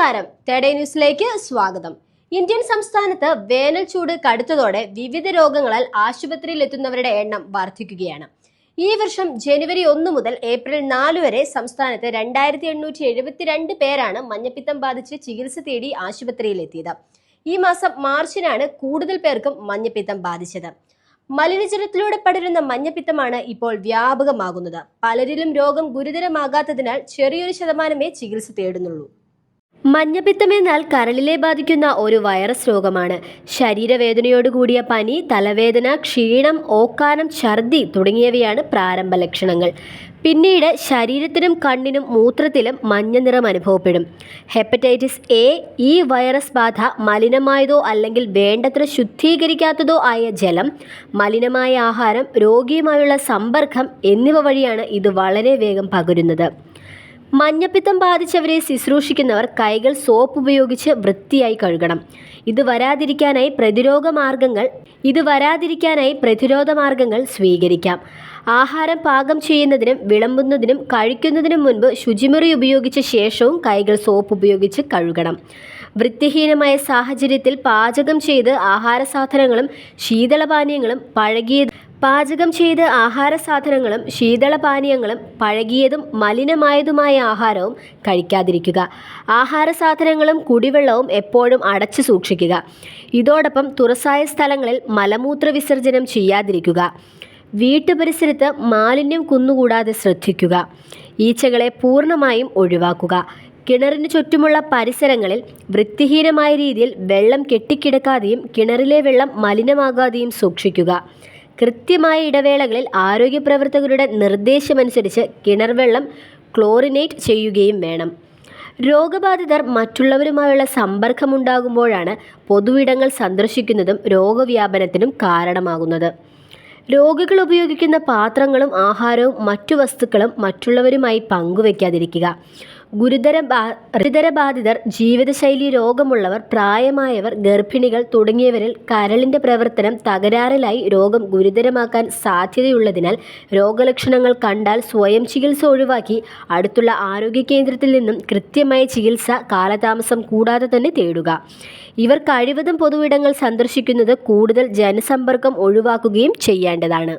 നമസ്കാരം. തേടേ ന്യൂസിലേക്ക് സ്വാഗതം. ഇന്ത്യൻ സംസ്ഥാനത്ത് വേനൽ ചൂട് കടുത്തതോടെ വിവിധ രോഗങ്ങളാൽ ആശുപത്രിയിൽ എത്തുന്നവരുടെ എണ്ണം വർദ്ധിക്കുകയാണ് ഈ വർഷം ജനുവരി ഒന്ന് മുതൽ ഏപ്രിൽ നാല് വരെ സംസ്ഥാനത്ത് രണ്ടായിരത്തി എണ്ണൂറ്റി എഴുപത്തിരണ്ട് പേരാണ് മഞ്ഞപ്പിത്തം ബാധിച്ച് ചികിത്സ തേടി ആശുപത്രിയിൽ എത്തിയത് ഈ മാസം മാർച്ചിനാണ് കൂടുതൽ പേർക്കും മഞ്ഞപ്പിത്തം ബാധിച്ചത്. മലിനജലത്തിലൂടെ പടരുന്ന മഞ്ഞപ്പിത്തമാണ് ഇപ്പോൾ വ്യാപകമാകുന്നത്. പലരിലും രോഗം ഗുരുതരമാകാത്തതിനാൽ ചെറിയൊരു ശതമാനമേ ചികിത്സ തേടുന്നുള്ളൂ. മഞ്ഞപ്പിത്തം എന്നാൽ കരളിലെ ബാധിക്കുന്ന ഒരു വൈറസ് രോഗമാണ്. ശരീരവേദനയോടുകൂടിയ പനി തലവേദന ക്ഷീണം ഓക്കാനം ഛർദി തുടങ്ങിയവയാണ് പ്രാരംഭ ലക്ഷണങ്ങൾ. പിന്നീട് ശരീരത്തിനും കണ്ണിനും മൂത്രത്തിലും മഞ്ഞ നിറം അനുഭവപ്പെടും. ഹെപ്പറ്റൈറ്റിസ് എ ഈ വൈറസ് ബാധ മലിനമായതോ അല്ലെങ്കിൽ വേണ്ടത്ര ശുദ്ധീകരിക്കാത്തതോ ആയ ജലം മലിനമായ ആഹാരം രോഗിയുമായുള്ള സമ്പർക്കം എന്നിവ വഴിയാണ് ഇത് വളരെ വേഗം പകരുന്നത്. മഞ്ഞപ്പിത്തം ബാധിച്ചവരെ ശുശ്രൂഷിക്കുന്നവർ കൈകൾ സോപ്പ് ഉപയോഗിച്ച് വൃത്തിയായി കഴുകണം. ഇത് വരാതിരിക്കാനായി പ്രതിരോധ മാർഗങ്ങൾ ഇത് വരാതിരിക്കാനായി പ്രതിരോധ മാർഗങ്ങൾ സ്വീകരിക്കാം. ആഹാരം പാകം ചെയ്യുന്നതിനും വിളമ്പുന്നതിനും കഴിക്കുന്നതിനും മുൻപ് ശുചിമുറി ഉപയോഗിച്ച ശേഷവും കൈകൾ സോപ്പ് ഉപയോഗിച്ച് കഴുകണം. വൃത്തിഹീനമായ സാഹചര്യത്തിൽ പാചകം ചെയ്ത് ആഹാര സാധനങ്ങളും ശീതളപാനീയങ്ങളും പഴകിയ പാചകം ചെയ്ത് ആഹാര സാധനങ്ങളും ശീതളപാനീയങ്ങളും പഴകിയതും മലിനമായതുമായ ആഹാരവും കഴിക്കാതിരിക്കുക. ആഹാര സാധനങ്ങളും കുടിവെള്ളവും എപ്പോഴും അടച്ചു സൂക്ഷിക്കുക. ഇതോടൊപ്പം തുറസായ സ്ഥലങ്ങളിൽ മലമൂത്ര വിസർജനം ചെയ്യാതിരിക്കുക. വീട്ടു പരിസരത്ത് മാലിന്യം കുന്നുകൂടാതെ ശ്രദ്ധിക്കുക. ഈച്ചകളെ പൂർണമായും ഒഴിവാക്കുക. കിണറിന് ചുറ്റുമുള്ള പരിസരങ്ങളിൽ വൃത്തിഹീനമായ രീതിയിൽ വെള്ളം കെട്ടിക്കിടക്കാതെയും കിണറിലെ വെള്ളം മലിനമാകാതെയും സൂക്ഷിക്കുക. കൃത്യമായ ഇടവേളകളിൽ ആരോഗ്യ പ്രവർത്തകരുടെ നിർദ്ദേശമനുസരിച്ച് കിണർവെള്ളം ക്ലോറിനേറ്റ് ചെയ്യുകയും വേണം. രോഗബാധിതർ മറ്റുള്ളവരുമായുള്ള സമ്പർക്കമുണ്ടാകുമ്പോഴാണ് പൊതുവിടങ്ങൾ സന്ദർശിക്കുന്നതും രോഗവ്യാപനത്തിനും കാരണമാകുന്നത്. രോഗികൾ ഉപയോഗിക്കുന്ന പാത്രങ്ങളും ആഹാരവും മറ്റു വസ്തുക്കളും മറ്റുള്ളവരുമായി പങ്കുവയ്ക്കാതിരിക്കുക ഗുരുതര ഗുരുതര ബാധിതർ ജീവിതശൈലി രോഗമുള്ളവർ പ്രായമായവർ ഗർഭിണികൾ തുടങ്ങിയവരിൽ കരളിന്റെ പ്രവർത്തനം തകരാറിലായി രോഗം ഗുരുതരമാക്കാൻ സാധ്യതയുള്ളതിനാൽ രോഗലക്ഷണങ്ങൾ കണ്ടാൽ സ്വയം ചികിത്സ ഒഴിവാക്കി അടുത്തുള്ള ആരോഗ്യ കേന്ദ്രത്തിൽ നിന്നും കൃത്യമായ ചികിത്സ കാലതാമസം കൂടാതെ തന്നെ തേടുക. ഇവർ കഴിവതും പൊതുവിടങ്ങൾ സന്ദർശിക്കുന്നത് കൂടുതൽ ജനസമ്പർക്കം ഒഴിവാക്കുകയും ചെയ്യേണ്ടതാണ്.